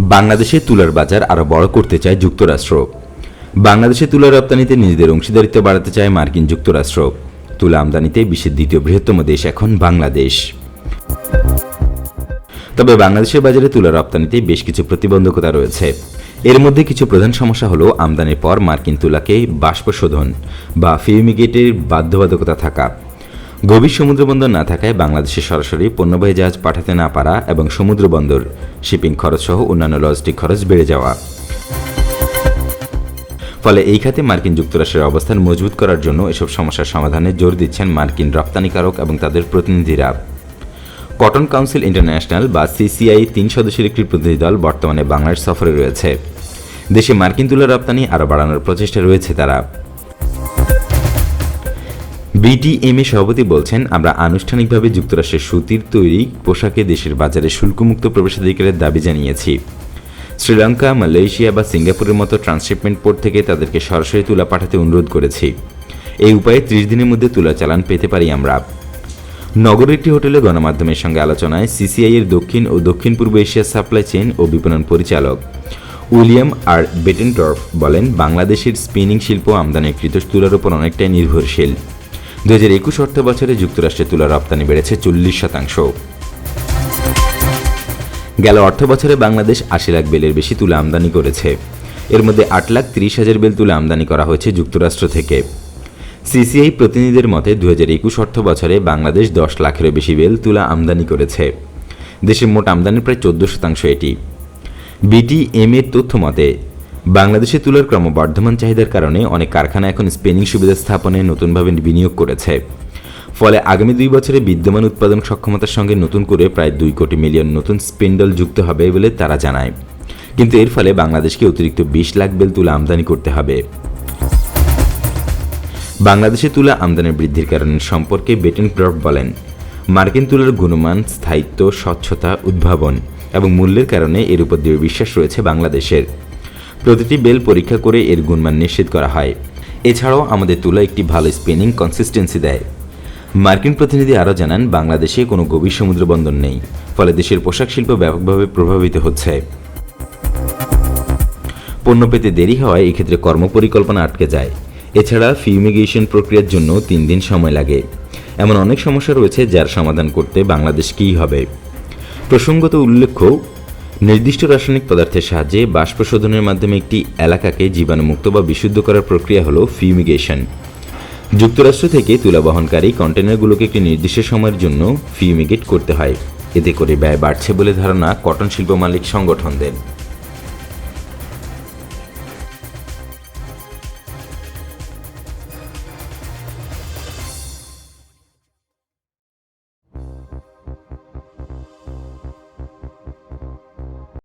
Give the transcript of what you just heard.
বাংলাদেশে তুলার বাজার আরও বড় করতে চায় যুক্তরাষ্ট্র। বাংলাদেশে তুলা রপ্তানিতে নিজেদের অংশীদারিত্ব বাড়াতে চায় মার্কিন যুক্তরাষ্ট্র। তুলা আমদানিতে বিশ্বের দ্বিতীয় বৃহত্তম দেশ এখন বাংলাদেশ। তবে বাংলাদেশের বাজারে তুলা রপ্তানিতে বেশ কিছু প্রতিবন্ধকতা রয়েছে। এর মধ্যে কিছু প্রধান সমস্যা হলো আমদানির পর মার্কিন তুলাকে বাষ্পশোধন বা ফিউমিগেটের বাধ্যবাধকতা থাকা। গভীর সমুদ্রবন্দর না থাকায় বাংলাদেশে সরাসরি পণ্যবাহী জাহাজ পাঠাতে না পারা এবং সমুদ্র বন্দর, শিপিং খরচ সহ অন্যান্য লজিস্টিক খরচ বেড়ে যাওয়া। ফলে এই খাতে মার্কিন যুক্তরাষ্ট্রের অবস্থান মজবুত করার জন্য এসব সমস্যার সমাধানে জোর দিচ্ছেন মার্কিন রপ্তানিকারক এবং তাদের প্রতিনিধিরা। কটন কাউন্সিল ইন্টারন্যাশনাল বা সিসিআই তিন সদস্যের একটি প্রতিনিধি দল বর্তমানে বাংলাদেশ সফরে রয়েছে। দেশে মার্কিন তুলা রপ্তানি আরও বাড়ানোর প্রচেষ্টা রয়েছে তারা। বিটিএমএ সভাপতি বলছেন, আমরা আনুষ্ঠানিকভাবে যুক্তরাষ্ট্রের সুতির তৈরি পোশাকে দেশের বাজারে শুল্কমুক্ত প্রবেশাধিকারের দাবি জানিয়েছি। শ্রীলঙ্কা, মালয়েশিয়া বা সিঙ্গাপুরের মতো ট্রান্সশিপমেন্ট পোর্ট থেকে তাদেরকে সরাসরি তুলা পাঠাতে অনুরোধ করেছি। এই উপায়ে ত্রিশ দিনের মধ্যে তুলা চালান পেতে পারি আমরা। নগরের একটি হোটেলে গণমাধ্যমের সঙ্গে আলোচনায় সিসিআই এর দক্ষিণ ও দক্ষিণ পূর্ব এশিয়া সাপ্লাই চেইন ও বিপণন পরিচালক উইলিয়াম আর বেটেনটর্ফ বলেন, বাংলাদেশের স্পিনিং শিল্প আমদানিকৃত তুলার উপর অনেকটাই নির্ভরশীল। দু হাজার একুশ অর্থ বছরে যুক্তরাষ্ট্রে তুলা রপ্তানি বেড়েছে চল্লিশ শতাংশ। গেল অর্থ বছরে বাংলাদেশ আশি লাখ বেলের বেশি তুলা আমদানি করেছে। এর মধ্যে আট লাখ তিরিশ হাজার বেল তুলা আমদানি করা হয়েছে যুক্তরাষ্ট্র থেকে। সিসিআই প্রতিনিধিদের মতে দু হাজার একুশ অর্থ বছরে বাংলাদেশ দশ লাখেরও বেশি বেল তুলা আমদানি করেছে। দেশের মোট আমদানির প্রায় চোদ্দ শতাংশ এটি। বিটিএম এর তথ্য মতে বাংলাদেশে তুলার ক্রমবর্ধমান চাহিদার কারণে অনেক কারখানা এখন স্পেনিং সুবিধা স্থাপনে নতুনভাবে বিনিয়োগ করেছে। ফলে আগামী দুই বছরে বিদ্যমান উৎপাদন সক্ষমতার সঙ্গে নতুন করে প্রায় দুই কোটি মিলিয়ন নতুন স্পেন্ডল যুক্ত হবে বলে তারা জানায়। কিন্তু এর ফলে বাংলাদেশকে অতিরিক্ত বিশ লাখ বেল তুলা আমদানি করতে হবে। বাংলাদেশে তুলা আমদানি বৃদ্ধির কারণ সম্পর্কে বেটেন ক্রফট বলেন, মার্কিন তুলার গুণমান, স্থায়িত্ব, স্বচ্ছতা, উদ্ভাবন এবং মূল্যের কারণে এর উপর দৃঢ় বিশ্বাস রয়েছে বাংলাদেশের। প্রতিটি বেল পরীক্ষা করে এর গুণমান নিশ্চিত করা হয়। এছাড়াও আমাদের তুলা একটি ভালো স্পিনিং কনসিস্টেন্সি দেয়। মার্কিন প্রতিনিধি আরও জানান, বাংলাদেশে কোনো গভীর সমুদ্র বন্দর নেই, ফলে দেশের পোশাক শিল্প ব্যাপকভাবে প্রভাবিত হচ্ছে। পণ্য পেতে দেরি হওয়ায় এক্ষেত্রে কর্মপরিকল্পনা আটকে যায়। এছাড়া ফিউমিগেশন প্রক্রিয়ার জন্য তিন দিন সময় লাগে। এমন অনেক সমস্যা রয়েছে যার সমাধান করতে বাংলাদেশ কী হবে? প্রসঙ্গত উল্লেখ্য নির্দিষ্ট রাসায়নিক পদার্থের সাহায্যে বাষ্পশোধনের মাধ্যমে একটি এলাকাকে জীবাণুমুক্ত বা বিশুদ্ধ করার প্রক্রিয়া হল ফিউমিগেশন। যুক্তরাষ্ট্র থেকে তুলা বহনকারী কন্টেনারগুলোকে একটি নির্দিষ্ট সময়ের জন্য ফিউমিগেট করতে হয়। এতে করে ব্যয় বাড়ছে বলে ধারণা কটন শিল্প মালিক সংগঠনদের।